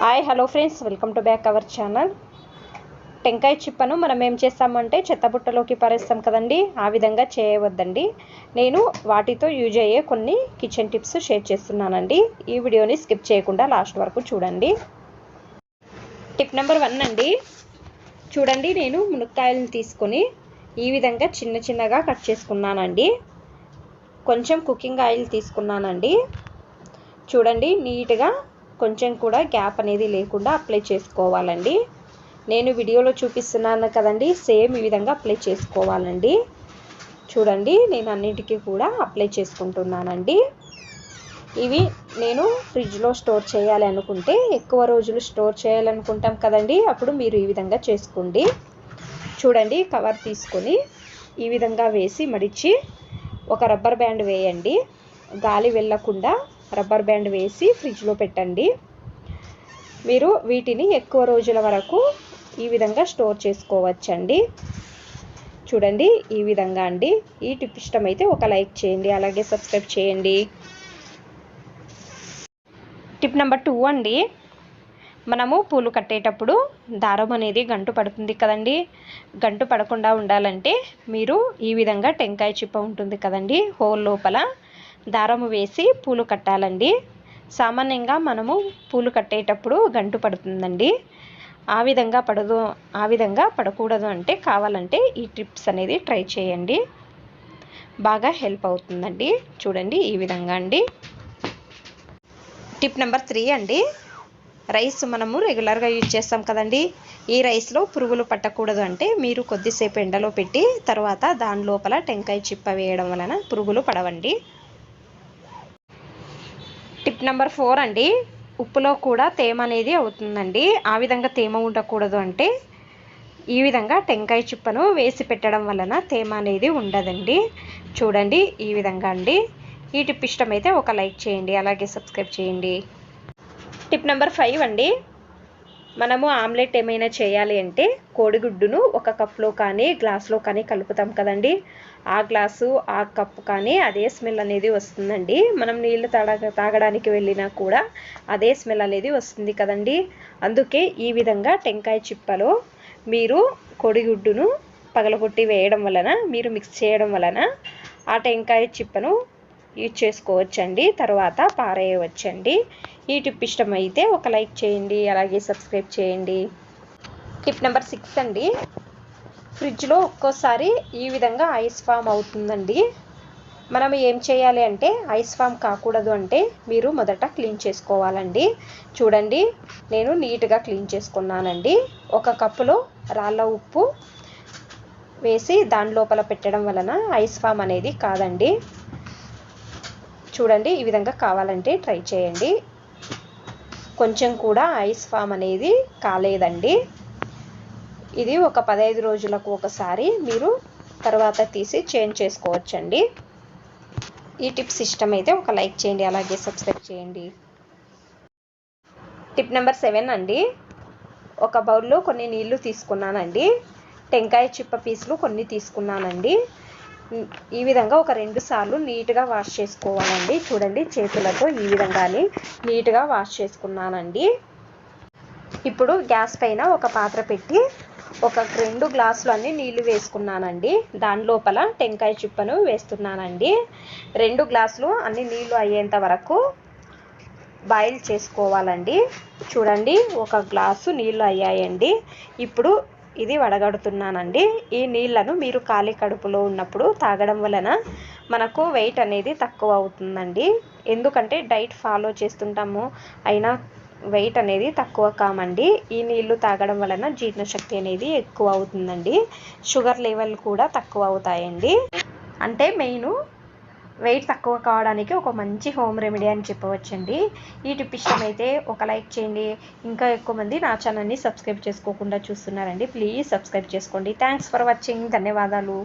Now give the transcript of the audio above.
Hi hello friends welcome to back our channel టెంకాయ చిప్పను మనం ఏం చేస్తామంటే చెత్తబుట్టలోకి పారేస్తాం కదండి. ఆ విధంగా చేయవద్దండి. నేను వాటితో యూజ్ అయ్యే కొన్ని కిచెన్ టిప్స్ షేర్ చేస్తున్నానండి. ఈ వీడియోని స్కిప్ చేయకుండా లాస్ట్ వరకు చూడండి. టిప్ నెంబర్ వన్ అండి. చూడండి నేను మునక్కాయలను తీసుకొని ఈ విధంగా చిన్న చిన్నగా కట్ చేసుకున్నానండి. కొంచెం కుకింగ్ ఆయిల్ తీసుకున్నానండి. చూడండి నీట్గా కొంచెం కూడా గ్యాప్ అనేది లేకుండా అప్లై చేసుకోవాలండి. నేను వీడియోలో చూపిస్తున్నాను కదండి సేమ్ ఈ విధంగా అప్లై చేసుకోవాలండి. చూడండి నేను అన్నిటికీ కూడా అప్లై చేసుకుంటున్నానండి. ఇవి నేను ఫ్రిడ్జ్లో స్టోర్ చేయాలి అనుకుంటే ఎక్కువ రోజులు స్టోర్ చేయాలనుకుంటాం కదండి అప్పుడు మీరు ఈ విధంగా చేసుకోండి. చూడండి కవర్ తీసుకొని ఈ విధంగా వేసి మడిచి ఒక రబ్బర్ బ్యాండ్ వేయండి. గాలి వెళ్ళకుండా రబ్బర్ బ్యాండ్ వేసి ఫ్రిడ్జ్లో పెట్టండి. మీరు వీటిని ఎక్కువ రోజుల వరకు ఈ విధంగా స్టోర్ చేసుకోవచ్చండి. చూడండి ఈ విధంగా అండి. ఈ టిప్ ఇష్టమైతే ఒక లైక్ చేయండి అలాగే సబ్స్క్రైబ్ చేయండి. టిప్ నెంబర్ టూ అండి. మనము పూలు కట్టేటప్పుడు దారం అనేది గంటు పడుతుంది కదండి. గంటు పడకుండా ఉండాలంటే మీరు ఈ విధంగా టెంకాయ చిప్ప ఉంటుంది కదండి హోల్ లోపల. దారము వేసి పూలు కట్టాలండి. సామాన్యంగా మనము పూలు కట్టేటప్పుడు గంటు పడుతుందండి. ఆ విధంగా పడదు ఆ విధంగా పడకూడదు అంటే కావాలంటే ఈ ట్రిప్స్ అనేది ట్రై చేయండి. బాగా హెల్ప్ అవుతుందండి. చూడండి ఈ విధంగా అండి. టిప్ నెంబర్ త్రీ అండి. రైస్ మనము రెగ్యులర్గా యూజ్ చేస్తాం కదండి. ఈ రైస్లో పురుగులు పట్టకూడదు అంటే మీరు కొద్దిసేపు ఎండలో పెట్టి తర్వాత దాని లోపల టెంకాయ చిప్ప వేయడం వలన పురుగులు పడవండి. టిప్ నెంబర్ ఫోర్ అండి. ఉప్పులో కూడా తేమ అనేది అవుతుందండి. ఆ విధంగా తేమ ఉండకూడదు అంటే ఈ విధంగా టెంకాయ చిప్పను వేసి పెట్టడం వలన తేమ అనేది ఉండదండి. చూడండి ఈ విధంగా అండి. ఈ టిప్ ఇష్టమైతే ఒక లైక్ చేయండి అలాగే సబ్స్క్రైబ్ చేయండి. టిప్ నెంబర్ ఫైవ్ అండి. మనము ఆమ్లెట్ ఏమైనా చేయాలి అంటే కోడిగుడ్డును ఒక కప్లో కానీ గ్లాస్లో కానీ కలుపుతాం కదండి. ఆ గ్లాసు ఆ కప్పు కానీ అదే స్మెల్ అనేది వస్తుందండి. మనం నీళ్ళు తాగ తాగడానికి వెళ్ళినా కూడా అదే స్మెల్ అనేది వస్తుంది కదండి. అందుకే ఈ విధంగా టెంకాయ చిప్పలో మీరు కోడిగుడ్డును పగలగొట్టి వేయడం వలన మీరు మిక్స్ చేయడం వలన ఆ టెంకాయ చిప్పను యూజ్ చేసుకోవచ్చండి. తర్వాత పారేయవచ్చండి. ఈ టిప్ ఇష్టమైతే ఒక లైక్ చేయండి అలాగే సబ్స్క్రైబ్ చేయండి. టిప్ నెంబర్ సిక్స్ అండి. ఫ్రిడ్జ్లో ఒక్కోసారి ఈ విధంగా ఐస్ ఫామ్ అవుతుందండి. మనం ఏం చేయాలి అంటే ఐస్ ఫామ్ కాకూడదు అంటే మీరు మొదట క్లీన్ చేసుకోవాలండి. చూడండి నేను నీట్గా క్లీన్ చేసుకున్నానండి. ఒక కప్పులో రాళ్ళ ఉప్పు వేసి దాని లోపల పెట్టడం వలన ఐస్ ఫామ్ అనేది కాదండి. చూడండి ఈ విధంగా కావాలంటే ట్రై చేయండి. కొంచెం కూడా ఐస్ ఫామ్ అనేది కాలేదండి. ఇది ఒక పదహైదు రోజులకు ఒకసారి మీరు తర్వాత తీసి చేంజ్ చేసుకోవచ్చండి. ఈ టిప్స్ అయితే ఒక లైక్ చేయండి అలాగే సబ్స్క్రైబ్ చేయండి. టిప్ నెంబర్ సెవెన్ అండి. ఒక బౌల్లో కొన్ని నీళ్ళు తీసుకున్నానండి. టెంకాయ చిప్ప పీసులు కొన్ని తీసుకున్నానండి. ఈ విధంగా ఒక రెండు సార్లు నీట్గా వాష్ చేసుకోవాలండి. చూడండి చేతులతో ఈ విధంగానే నీట్గా వాష్ చేసుకున్నానండి. ఇప్పుడు గ్యాస్ పైన ఒక పాత్ర పెట్టి ఒక రెండు గ్లాసులు అన్ని నీళ్ళు వేసుకున్నానండి. దాని లోపల టెంకాయ చిప్పను వేస్తున్నానండి. రెండు గ్లాసులు అన్ని నీళ్ళు అయ్యేంత వరకు బాయిల్ చేసుకోవాలండి. చూడండి ఒక గ్లాసు నీళ్ళు అయ్యాయండి. ఇప్పుడు ఇది వడగడుతున్నానండి. ఈ నీళ్ళను మీరు ఖాళీ కడుపులో ఉన్నప్పుడు తాగడం వలన మనకు వెయిట్ అనేది తక్కువ అవుతుందండి. ఎందుకంటే డైట్ ఫాలో చేస్తుంటాము అయినా వెయిట్ అనేది తక్కువ కామండి. ఈ నీళ్ళు తాగడం వలన జీర్ణశక్తి అనేది ఎక్కువ అవుతుందండి. షుగర్ లెవెల్ కూడా తక్కువ అవుతాయండి. అంటే మెయిన్ వెయిట్ తక్కువ కావడానికి ఒక మంచి హోమ్ రెమెడీ అని చెప్పవచ్చండి. ఈ టిప్ ఇష్టమైతే ఒక లైక్ చేయండి. ఇంకా ఎక్కువ మంది నా ఛానల్ని సబ్స్క్రైబ్ చేసుకోకుండా చూస్తున్నారండి. ప్లీజ్ సబ్స్క్రైబ్ చేసుకోండి. థ్యాంక్స్ ఫర్ వాచింగ్ ధన్యవాదాలు.